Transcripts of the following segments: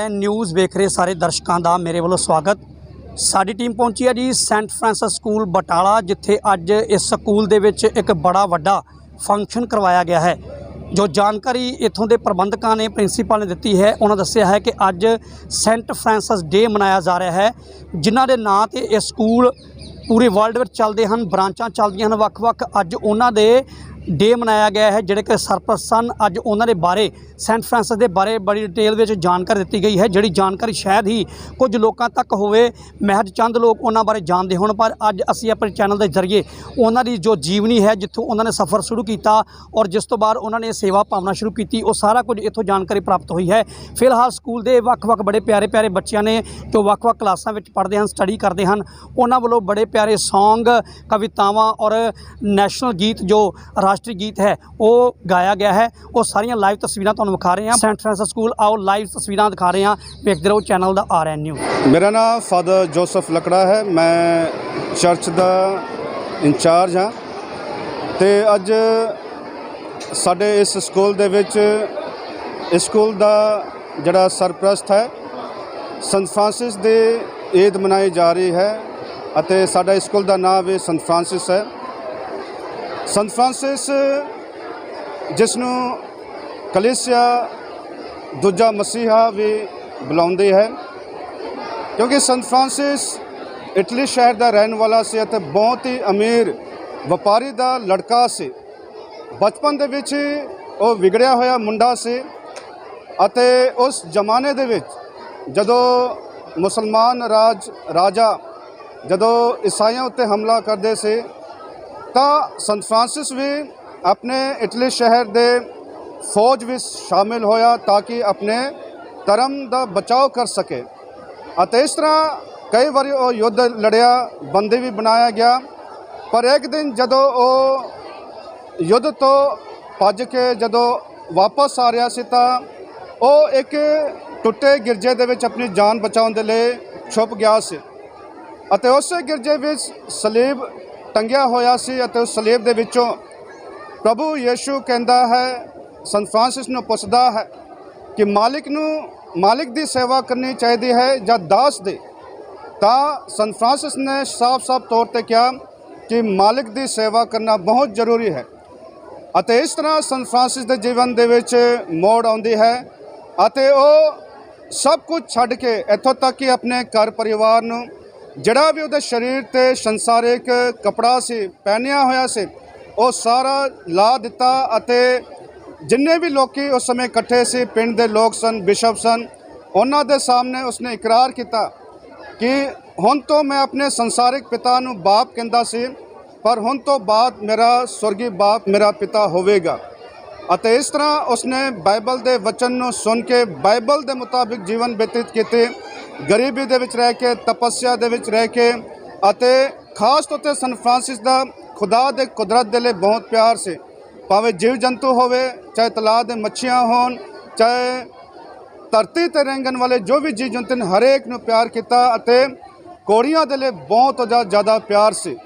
Channel news ਵੇਖ ਰਹੇ ਸਾਰੇ ਦਰਸ਼ਕਾਂ ਦਾ ਮੇਰੇ ਵੱਲੋਂ ਸਵਾਗਤ। ਸਾਡੀ ਟੀਮ ਪਹੁੰਚੀ ਹੈ ਜੀ ਸੈਂਟ ਫਰਾਂਸਿਸ ਸਕੂਲ ਬਟਾਲਾ, ਜਿੱਥੇ ਅੱਜ ਇਸ ਸਕੂਲ ਦੇ ਵਿੱਚ ਇੱਕ ਬੜਾ ਵੱਡਾ ਫੰਕਸ਼ਨ ਕਰਵਾਇਆ ਗਿਆ ਹੈ। ਜੋ ਜਾਣਕਾਰੀ ਇਥੋਂ ਦੇ ਪ੍ਰਬੰਧਕਾਂ ਨੇ ਪ੍ਰਿੰਸੀਪਲ ਨੇ ਦਿੱਤੀ ਹੈ, ਉਹਨਾਂ ਦੱਸਿਆ ਹੈ ਕਿ ਅੱਜ ਸੈਂਟ ਫਰਾਂਸਿਸ ਡੇ ਮਨਾਇਆ ਜਾ ਰਿਹਾ ਹੈ, ਜਿਨ੍ਹਾਂ ਦੇ ਨਾਂ ਤੇ ਇਹ ਸਕੂਲ ਪੂਰੇ ਵਰਲਡ ਵਿੱਚ ਚੱਲਦੇ ਹਨ ਬ੍ਰਾਂਚਾਂ ਚੱਲਦੀਆਂ ਹਨ, ਵੱਖ-ਵੱਖ। ਅੱਜ ਉਹਨਾਂ ਦੇ ਡੇ ਮਨਾਇਆ ਗਿਆ ਹੈ, ਜਿਹੜੇ ਕਿ ਸਰਪ੍ਰਸਤ ਸਨ। ਅੱਜ ਉਹਨਾਂ ਦੇ ਬਾਰੇ ਸੈਂਟ ਫਰਾਂਸਿਸ ਦੇ ਬਾਰੇ ਬੜੀ ਡਿਟੇਲ ਵਿੱਚ ਜਾਣਕਾਰੀ ਦਿੱਤੀ ਗਈ ਹੈ, ਜਿਹੜੀ ਜਾਣਕਾਰੀ ਸ਼ਾਇਦ ਹੀ ਕੁਝ ਲੋਕਾਂ ਤੱਕ ਹੋਵੇ। ਮਹਿਜ ਚੰਦ ਲੋਕ ਉਹਨਾਂ ਬਾਰੇ ਜਾਣਦੇ ਹੋਣ, ਪਰ ਅੱਜ ਅਸੀਂ ਆਪਣੇ ਚੈਨਲ ਦੇ ਜ਼ਰੀਏ ਉਹਨਾਂ ਦੀ ਜੋ ਜੀਵਨੀ ਹੈ, ਜਿੱਥੋਂ ਉਹਨਾਂ ਨੇ ਸਫ਼ਰ ਸ਼ੁਰੂ ਕੀਤਾ ਔਰ ਜਿਸ ਤੋਂ ਬਾਅਦ ਉਹਨਾਂ ਨੇ ਸੇਵਾ ਭਾਵਨਾ ਸ਼ੁਰੂ ਕੀਤੀ, ਉਹ ਸਾਰਾ ਕੁਝ ਇੱਥੋਂ ਜਾਣਕਾਰੀ ਪ੍ਰਾਪਤ ਹੋਈ ਹੈ। ਫਿਲਹਾਲ ਸਕੂਲ ਦੇ ਵੱਖ-ਵੱਖ ਬੜੇ ਪਿਆਰੇ-ਪਿਆਰੇ ਬੱਚਿਆਂ ਨੇ ਜੋ ਵੱਖ-ਵੱਖ ਕਲਾਸਾਂ ਵਿੱਚ ਪੜ੍ਹਦੇ ਹਨ ਸਟੱਡੀ ਕਰਦੇ ਹਨ, ਉਹਨਾਂ ਵੱਲੋਂ ਬੜੇ ਪਿਆਰੇ ਸੌਂਗ ਕਵਿਤਾਵਾਂ ਔਰ ਨੈਸ਼ਨਲ ਗੀਤ ਜੋ ਰਾਸ਼ਟਰੀ ਗੀਤ ਹੈ ਉਹ ਗਾਇਆ ਗਿਆ ਹੈ। ਉਹ ਸਾਰੀਆਂ ਲਾਈਵ ਤਸਵੀਰਾਂ ਤੁਹਾਨੂੰ ਵਿਖਾ ਰਹੇ ਹਾਂ। ਸੈਂਟ ਫਰਾਂਸਿਸ ਸਕੂਲ ਆਓ ਲਾਈਵ ਤਸਵੀਰਾਂ ਦਿਖਾ ਰਹੇ ਹਾਂ। ਵੇਖਦੇ ਰਹੋ ਚੈਨਲ ਦਾ ਆਰਐਨ ਨਿਊਜ਼ ਮੇਰਾ ਨਾਮ ਫਾਦਰ ਜੋਸਫ ਲਕੜਾ ਹੈ। ਮੈਂ ਚਰਚ ਦਾ ਇੰਚਾਰਜ ਹਾਂ। ਤੇ ਅੱਜ ਸਾਡੇ ਇਸ ਸਕੂਲ ਦੇ ਵਿੱਚ ਇਸ ਸਕੂਲ ਦਾ ਜਿਹੜਾ ਸਰਪ੍ਰਸਤ ਹੈ ਸੰਤ ਫਰਾਂਸਿਸ ਦੇ ਈਦ ਮਨਾਈ ਜਾ ਰਹੀ ਹੈ ਅਤੇ ਸਾਡਾ ਸਕੂਲ ਦਾ ਨਾਮ ਵੀ ਸੰਤ ਫਰਾਂਸਿਸ ਹੈ। ਸੰਤ ਫਰਾਂਸਿਸ ਜਿਸ ਨੂੰ ਕਲੀਸਿਆ ਦੂਜਾ ਮਸੀਹਾ ਵੀ ਬੁਲਾਉਂਦੀ ਹੈ। ਕਿਉਂਕਿ ਸੰਤ ਫਰਾਂਸਿਸ ਇਟਲੀ ਸ਼ਹਿਰ ਦਾ ਰਹਿਣ ਵਾਲਾ ਸੀ ਅਤੇ ਬਹੁਤ ਹੀ ਅਮੀਰ ਵਪਾਰੀ ਦਾ ਲੜਕਾ ਸੀ। ਬਚਪਨ ਦੇ ਵਿੱਚ ਹੀ ਉਹ ਵਿਗੜਿਆ ਹੋਇਆ ਮੁੰਡਾ ਸੀ ਅਤੇ ਉਸ ਜ਼ਮਾਨੇ ਦੇ ਵਿੱਚ ਜਦੋਂ ਮੁਸਲਮਾਨ ਰਾਜ, ਰਾਜਾ ਜਦੋਂ ਈਸਾਈਆਂ ਉੱਤੇ ਹਮਲਾ ਕਰਦੇ ਸੀ ਤਾਂ ਸੰਤ ਫਰਾਂਸਿਸ ਵੀ ਆਪਣੇ ਇਟਲੀ ਸ਼ਹਿਰ ਦੇ ਫੌਜ ਵਿੱਚ ਸ਼ਾਮਿਲ ਹੋਇਆ ਤਾਂ ਕਿ ਆਪਣੇ ਧਰਮ ਦਾ ਬਚਾਓ ਕਰ ਸਕੇ। ਅਤੇ ਇਸ ਤਰ੍ਹਾਂ ਕਈ ਵਾਰੀ ਉਹ ਯੁੱਧ ਲੜਿਆ, ਬੰਦੇ ਵੀ ਬਣਾਇਆ ਗਿਆ। ਪਰ ਇੱਕ ਦਿਨ ਜਦੋਂ ਉਹ ਯੁੱਧ ਤੋਂ ਭੱਜ ਕੇ ਜਦੋਂ ਵਾਪਸ ਆ ਰਿਹਾ ਸੀ ਤਾਂ ਉਹ ਇੱਕ ਟੁੱਟੇ ਗਿਰਜੇ ਦੇ ਵਿੱਚ ਆਪਣੀ ਜਾਨ ਬਚਾਉਣ ਦੇ ਲਈ ਛੁਪ ਗਿਆ ਸੀ। ਅਤੇ ਉਸੇ ਗਿਰਜੇ ਵਿੱਚ ਸਲੀਬ ਟੰਗਿਆ ਹੋਇਆ ਸੀ ਅਤੇ ਉਸ ਸਲੇਬ ਦੇ ਵਿੱਚੋਂ ਪ੍ਰਭੂ ਯੇਸ਼ੂ ਕਹਿੰਦਾ ਹੈ, ਸੰਤ ਫਰਾਂਸਿਸ ਨੂੰ ਪੁੱਛਦਾ ਹੈ ਕਿ ਮਾਲਿਕ ਨੂੰ, ਮਾਲਿਕ ਦੀ ਸੇਵਾ ਕਰਨੀ ਚਾਹੀਦੀ ਹੈ ਜਾਂ ਦਾਸ ਦੀ? ਤਾਂ ਸੰਤ ਫਰਾਂਸਿਸ ਨੇ ਸਾਫ਼-ਸਾਫ਼ ਤੌਰ ਤੇ ਕਿਹਾ ਕਿ ਮਾਲਿਕ ਦੀ ਸੇਵਾ ਕਰਨਾ ਬਹੁਤ ਜ਼ਰੂਰੀ ਹੈ ਅਤੇ ਇਸ ਤਰ੍ਹਾਂ ਸੰਤ ਫਰਾਂਸਿਸ ਦੇ ਜੀਵਨ ਦੇ ਵਿੱਚ ਮੋੜ ਆਉਂਦੀ ਹੈ ਅਤੇ ਉਹ ਸਭ ਕੁਝ ਛੱਡ ਕੇ ਇੱਥੋਂ ਤੱਕ ਕਿ ਆਪਣੇ ਘਰ ਪਰਿਵਾਰ ਨੂੰ ਜਿਹੜਾ ਵੀ ਉਹਦੇ ਸਰੀਰ ਤੇ ਸੰਸਾਰਿਕ ਕਪੜਾ ਸੀ, ਪਹਿਨਿਆ ਹੋਇਆ ਸੀ, ਉਹ ਸਾਰਾ ਲਾ ਦਿੱਤਾ ਅਤੇ ਜਿੰਨੇ ਵੀ ਲੋਕੀ ਉਸ ਸਮੇਂ ਇਕੱਠੇ ਸੀ, ਪਿੰਡ ਦੇ ਲੋਕ ਸਨ, ਬਿਸ਼ਪ ਸਨ, ਉਹਨਾਂ ਦੇ ਸਾਹਮਣੇ ਉਸਨੇ ਇਕਰਾਰ ਕੀਤਾ ਕਿ ਹੁਣ ਤੋਂ ਮੈਂ ਆਪਣੇ ਸੰਸਾਰਿਕ ਪਿਤਾ ਨੂੰ ਬਾਪ ਕਹਿੰਦਾ ਸੀ, ਪਰ ਹੁਣ ਤੋਂ ਬਾਅਦ ਮੇਰਾ ਸਵਰਗੀ ਬਾਪ ਮੇਰਾ ਪਿਤਾ ਹੋਵੇਗਾ। ਅਤੇ ਇਸ ਤਰ੍ਹਾਂ ਉਸਨੇ ਬਾਈਬਲ ਦੇ ਵਚਨ ਨੂੰ ਸੁਣ ਕੇ ਬਾਈਬਲ ਦੇ ਮੁਤਾਬਿਕ ਜੀਵਨ ਬਤੀਤ ਕੀਤੇ। ਗਰੀਬੀ ਦੇ ਵਿੱਚ ਰਹਿ ਕੇ, ਤਪੱਸਿਆ ਦੇ ਵਿੱਚ ਰਹਿ ਕੇ ਅਤੇ ਖਾਸ ਤੌਰ ਤੇ ਸਨ ਫਰਾਂਸਿਸ ਦਾ ਖੁਦਾ ਦੇ ਕੁਦਰਤ ਦੇ ਲਈ ਬਹੁਤ ਪਿਆਰ ਸੀ। ਭਾਵੇਂ ਜੀਵ ਜੰਤੂ ਹੋਵੇ, ਚਾਹੇ ਤਲਾਅ ਦੇ ਮੱਛੀਆਂ ਹੋਣ, ਚਾਹੇ ਧਰਤੀ ਤੇ ਰਹਿਣ ਵਾਲੇ ਜੋ ਵੀ ਜੀਵ ਜੰਤੂ ਨੇ ਹਰੇਕ ਨੂੰ ਪਿਆਰ ਕੀਤਾ ਅਤੇ ਕੋੜੀਆਂ ਦੇ ਲਈ ਬਹੁਤ ਜ਼ਿਆ- ਜ਼ਿਆਦਾ ਪਿਆਰ ਸੀ।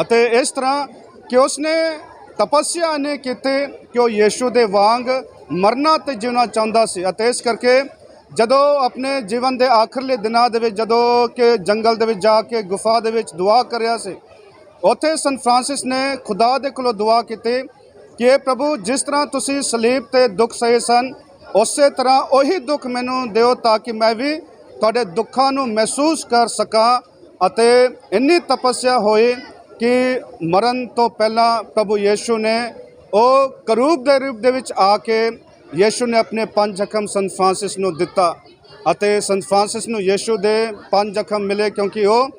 ਅਤੇ ਇਸ ਤਰ੍ਹਾਂ ਕਿ ਉਸਨੇ ਤਪੱਸਿਆ ਨੇ ਕੀਤੀ ਕਿ ਉਹ ਯੀਸ਼ੂ ਦੇ ਵਾਂਗ ਮਰਨਾ ਤੇ ਜਿਉਣਾ ਚਾਹੁੰਦਾ ਸੀ ਅਤੇ ਇਸ ਕਰਕੇ ਜਦੋਂ ਆਪਣੇ ਜੀਵਨ ਦੇ ਆਖਰਲੇ ਦਿਨਾਂ ਦੇ ਵਿੱਚ, ਜਦੋਂ ਕਿ ਜੰਗਲ ਦੇ ਵਿੱਚ ਜਾ ਕੇ ਗੁਫਾ ਦੇ ਵਿੱਚ ਦੁਆ ਕਰਿਆ ਸੀ, ਉੱਥੇ ਸਨ ਫਰਾਂਸਿਸ ਨੇ ਖੁਦਾ ਦੇ ਕੋਲੋਂ ਦੁਆ ਕੀਤੀ ਕਿ ਇਹ ਪ੍ਰਭੂ, ਜਿਸ ਤਰ੍ਹਾਂ ਤੁਸੀਂ ਸਲੀਬ ਤੇ ਦੁੱਖ ਸਹੇ ਸਨ, ਉਸੇ ਤਰ੍ਹਾਂ ਉਹੀ ਦੁੱਖ ਮੈਨੂੰ ਦਿਓ ਤਾਂ ਕਿ ਮੈਂ ਵੀ ਤੁਹਾਡੇ ਦੁੱਖਾਂ ਨੂੰ ਮਹਿਸੂਸ ਕਰ ਸਕਾਂ ਅਤੇ ਇੰਨੀ ਤਪੱਸਿਆ ਹੋਈ ਕਿ ਮਰਨ ਤੋਂ ਪਹਿਲਾਂ ਪ੍ਰਭੂ ਯੀਸ਼ੂ ਨੇ ਉਹ ਕਰੂਪ ਦੇ ਰੂਪ ਦੇ ਵਿੱਚ ਆ ਕੇ ਯੀਸ਼ੂ ਨੇ ਆਪਣੇ ਪੰਜ ਜ਼ਖਮ ਸੰਤ ਫਰਾਂਸਿਸ ਨੂੰ ਦਿੱਤਾ ਅਤੇ ਸੰਤ ਫਰਾਂਸਿਸ ਨੂੰ ਯੀਸ਼ੂ ਦੇ ਪੰਜ ਜ਼ਖਮ ਮਿਲੇ ਕਿਉਂਕਿ ਉਹ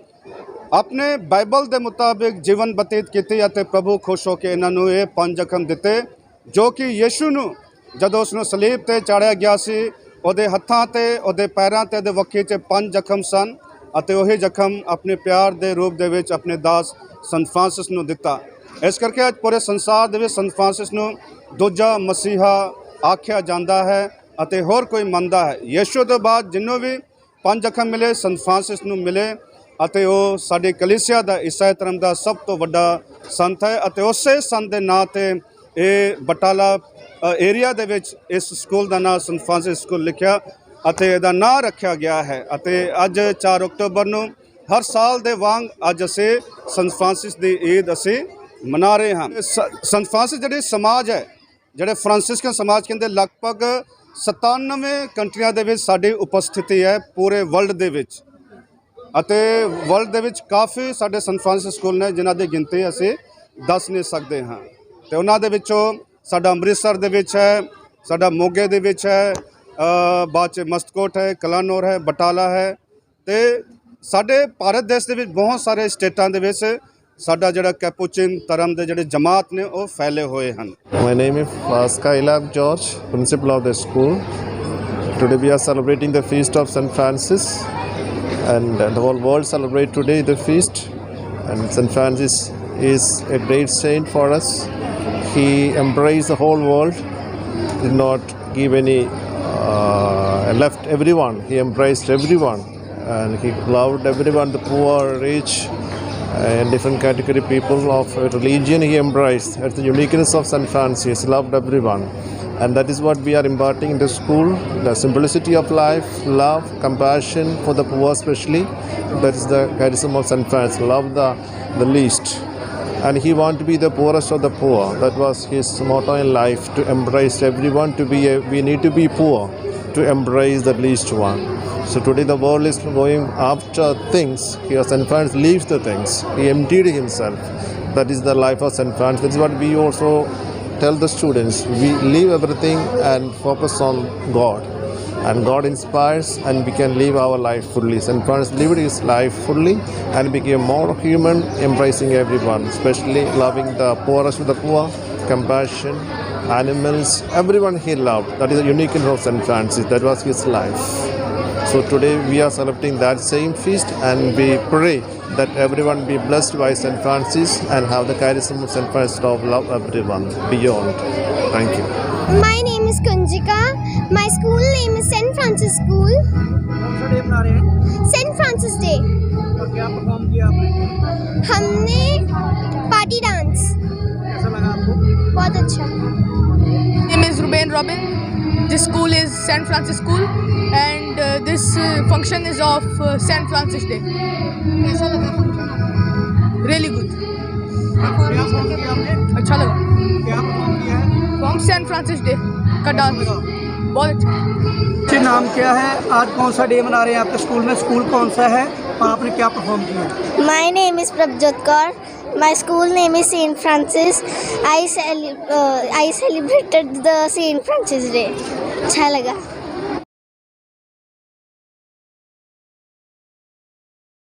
ਆਪਣੇ ਬਾਈਬਲ ਦੇ ਮੁਤਾਬਿਕ ਜੀਵਨ ਬਤੀਤ ਕੀਤੀ ਅਤੇ ਪ੍ਰਭੂ ਖੁਸ਼ ਹੋ ਕੇ ਇਹਨਾਂ ਨੂੰ ਇਹ ਪੰਜ ਜ਼ਖਮ ਦਿੱਤੇ, ਜੋ ਕਿ ਯੀਸ਼ੂ ਨੂੰ ਜਦੋਂ ਉਸ ਨੂੰ ਸਲੀਬ ਤੇ ਚਾੜਿਆ ਗਿਆ ਸੀ, ਉਹਦੇ ਹੱਥਾਂ ਤੇ, ਉਹਦੇ ਪੈਰਾਂ ਤੇ ਉਹਦੇ ਵੱਖੀ 'ਚ ਪੰਜ ਜ਼ਖਮ ਸਨ ਅਤੇ ਉਹੀ ਜ਼ਖਮ ਆਪਣੇ ਪਿਆਰ ਦੇ ਰੂਪ ਦੇ ਵਿੱਚ ਆਪਣੇ ਦਾਸ ਸੰਤ ਫਰਾਂਸਿਸ ਨੂੰ ਦਿੱਤਾ। ਇਸ ਕਰਕੇ ਅੱਜ ਪੂਰੇ ਸੰਸਾਰ ਦੇ ਵਿੱਚ ਸੰਤ ਫਰਾਂਸਿਸ ਨੂੰ ਦੂਜਾ ਮਸੀਹਾ ਆਖਿਆ ਜਾਂਦਾ ਹੈ ਅਤੇ ਹੋਰ ਕੋਈ ਮੰਨਦਾ ਹੈ। ਯੀਸ਼ੂ ਤੋਂ ਬਾਅਦ ਜਿੰਨੂੰ ਵੀ ਪੰਜ ਜ਼ਖਮ ਮਿਲੇ, ਸੰਤ ਫਰਾਂਸਿਸ ਨੂੰ ਮਿਲੇ ਅਤੇ ਉਹ ਸਾਡੀ ਕਲੀਸਿਆ ਦਾ ਈਸਾਈ ਧਰਮ ਦਾ ਸਭ ਤੋਂ ਵੱਡਾ ਸੰਤ ਹੈ ਅਤੇ ਉਸੇ ਸੰਤ ਦੇ ਨਾਂ ਤੇ ਇਹ ਬਟਾਲਾ ਏਰੀਆ ਦੇ ਵਿੱਚ ਇਸ ਸਕੂਲ ਦਾ ਨਾਮ ਸੰਤ ਫਰਾਂਸਿਸ ਸਕੂਲ ਲਿਖਿਆ ਅਤੇ ਇਹਦਾ ਨਾਂ ਰੱਖਿਆ ਗਿਆ ਹੈ ਅਤੇ ਅੱਜ 4 ਅਕਤੂਬਰ ਨੂੰ ਹਰ ਸਾਲ ਦੇ ਵਾਂਗ ਅੱਜ ਅਸੀਂ ਸੰਤ ਫ੍ਰਾਂਸਿਸ ਦੀ ਈਦ ਅਸੀਂ ਮਨਾ ਰਹੇ ਹਾਂ। ਸ- ਸੰਤ ਫ੍ਰਾਂਸਿਸ ਜਿਹੜੇ ਸਮਾਜ ਹੈ ਜਿਹੜੇ ਫ੍ਰਾਂਸਿਸਕਨ ਸਮਾਜ ਕਹਿੰਦੇ ਲਗਭਗ 97 ਕੰਟਰੀਆਂ ਦੇ ਵਿੱਚ ਸਾਡੀ ਉਪਸਥਿਤੀ ਹੈ ਪੂਰੇ ਵਰਲਡ ਦੇ ਵਿੱਚ। ਅਤੇ ਵਰਲਡ ਦੇ ਵਿੱਚ ਕਾਫੀ ਸਾਡੇ ਸੰਤ ਫ੍ਰਾਂਸਿਸ ਸਕੂਲ ਨੇ ਜਿਨ੍ਹਾਂ ਦੀ ਗਿਣਤੀ ਅਸੀਂ ਦੱਸ ਨਹੀਂ ਸਕਦੇ ਹਾਂ। ਤੇ ਉਹਨਾਂ ਦੇ ਵਿੱਚੋਂ ਸਾਡਾ ਅੰਮ੍ਰਿਤਸਰ ਦੇ ਵਿੱਚ ਹੈ, ਸਾਡਾ ਮੋਗੇ ਦੇ ਵਿੱਚ ਹੈ ਬਾਅਦ ਚ ਮਸਤਕੋਟ ਹੈ, ਕਲਾਨੌਰ ਹੈ, ਬਟਾਲਾ ਹੈ। ਤੇ ਸਾਡੇ ਭਾਰਤ ਦੇਸ਼ ਦੇ ਵਿੱਚ ਬਹੁਤ ਸਾਰੇ ਸਟੇਟਾਂ ਦੇ ਵਿੱਚ ਸਾਡਾ ਜਿਹੜਾ ਕੈਪੂਚਿਨ ਧਰਮ ਦੇ ਜਿਹੜੇ ਜਮਾਤ ਨੇ ਉਹ ਫੈਲੇ ਹੋਏ ਹਨ My name is uh, Skylab George, principal of the school. Today we are celebrating the feast of St. Francis, and uh, the whole world celebrate today the feast. And St. Francis is a great saint for us. He embraced the whole world, did not give any uh, left everyone. He embraced everyone, and he loved everyone, the poor, rich, and different category people of religion he embraced. That's the uniqueness of St. Francis. Loved everyone. And that is what we are imparting in the school the simplicity of life, love, compassion for the poor, especially. That is the charism of St. Francis. Love the, the least. And he wanted to be the poorest of the poor. That was his motto in life to embrace everyone, to be a, we need to be poor to embrace the least one. So today the world is going after things. Here St. Francis leaves the things. He emptied himself. That is the life of St. Francis. That is what we also tell the students. We leave everything and focus on God. And God inspires and we can live our life fully. St. Francis lived his life fully and became more human, embracing everyone, especially loving the poorest of the poor, compassion, animals, everyone he loved. That is the uniqueness of St. Francis. That was his life. So today we are celebrating that same feast and we pray that everyone be blessed by St. Francis and have the charism of St. Francis of love everyone beyond. Thank you. My name is Kunjika. My school name is St. Francis School. कौन सा day मना रहे हैं St. Francis Day. और क्या perform किया आपने हमने पार्टी डांस कैसा लगा आपको बहुत अच्छा name is Ruben Robin this school is San Francis school and this function is of San Francis day कैसा लगा फ़ंक्शन रियली गुड अच्छा लगा। फॉर्म सैन फ्रांसिस डे का डांस बहुत अच्छा। नाम क्या है? आज कौन सा डे मना रहे हैं आपके स्कूल में? स्कूल कौन सा है? और आपने क्या परफॉर्म किया? My name is Prabhjot Kaur My school name is St. Francis. I, cele- uh, I celebrated the St. Francis Day. अच्छा लगा